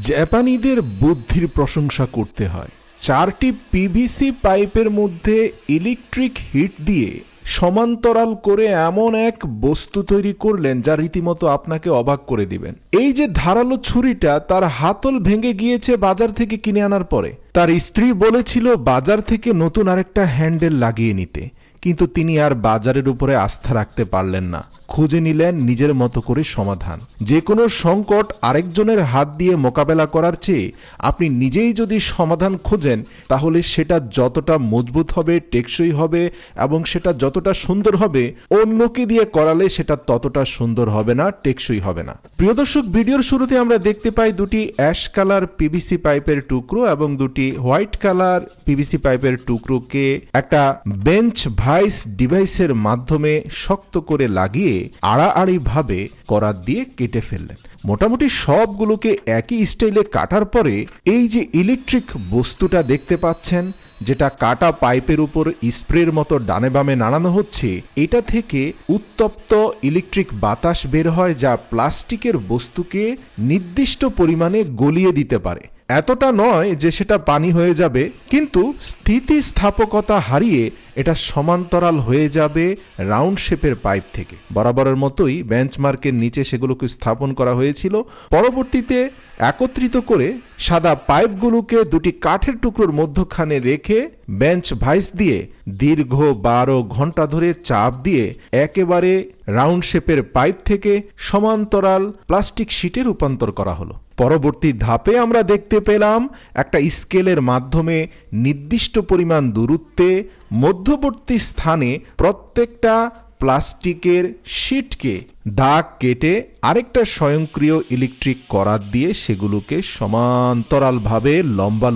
জাপানিদের বুদ্ধির প্রশংসা করতে হয়। চারটি পিভিসি পাইপের মধ্যে ইলেকট্রিক হিট দিয়ে সমান্তরাল করে এমন এক বস্তু তৈরি করলেন যা রীতিমতো আপনাকে অবাক করে দিবেন। এই যে ধারালো ছুরিটা তার হাতল ভেঙে গিয়েছে বাজার থেকে কিনে আনার পরে। তার স্ত্রী বলেছিল বাজার থেকে নতুন আরেকটা হ্যান্ডেল লাগিয়ে নিতে। কিন্তু তিনি আর বাজারের উপরে আস্থা রাখতে পারলেন না। খুঁজে নিলেন নিজের মতো করে সমাধান। যে কোনো সংকট আরেকজনের হাত দিয়ে মোকাবেলা করার চেয়ে আপনি নিজেই যদি সমাধান খোঁজেন, তাহলে সেটা যতটা মজবুত হবে, টেকসই হবে এবং সেটা যতটা সুন্দর হবে, অন্যকে দিয়ে করালে সেটা ততটা সুন্দর হবে না, টেকসই হবে না। প্রিয় দর্শক, ভিডিওর শুরুতে আমরা দেখতে পাই দুটি অ্যাশ কালার পিভিসি পাইপের টুকরো এবং দুটি হোয়াইট কালার পিভিসি পাইপের টুকরোকে একটা বেঞ্চ ভাইস ডিভাইসের মাধ্যমে শক্ত করে লাগিয়ে আড়াআড়ি ভাবে করাত দিয়ে কেটে ফেললেন। মোটামুটি সবগুলোকে একই স্টাইলে কাটার পরে এই যে ইলেকট্রিক বস্তুটা দেখতে পাচ্ছেন, যেটা কাটা পাইপের উপর স্প্রের মতো ডানে বামে নাড়ানো হচ্ছে, এটা থেকে উত্তপ্ত ইলেকট্রিক বাতাস বের হয় যা প্লাস্টিকের বস্তুকে নির্দিষ্ট পরিমাণে গলিয়ে দিতে পারে। এতটা নয় যে সেটা পানি হয়ে যাবে, কিন্তু স্থিতিস্থাপকতা হারিয়ে এটা সমান্তরাল হয়ে যাবে রাউন্ড শেপের পাইপ থেকে। বরাবরের মতোই বেঞ্চমার্কের নিচে সেগুলোকে স্থাপন করা হয়েছিল। পরবর্তীতে একত্রিত করে সাদা পাইপগুলোকে দুটি কাঠের টুকরোর মধ্যখানে রেখে বেঞ্চ ভাইস দিয়ে দীর্ঘ বারো ঘণ্টা ধরে চাপ দিয়ে একেবারে রাউন্ড শেপের পাইপ থেকে সমান্তরাল প্লাস্টিক শিটে রূপান্তর করা হলো। পরবর্তী ধাপে আমরা দেখতে পেলাম একটা স্কেলের মাধ্যমে নির্দিষ্ট পরিমাণ দূরত্বে মধ্যবর্তী স্থানে প্রত্যেকটা প্লাস্টিকের শিটকে দাগ কেটে আরেকটা স্বয়ংক্রিয় ইলেকট্রিক করার দিয়ে সেগুলোকে সমান্তরালভাবে লম্বা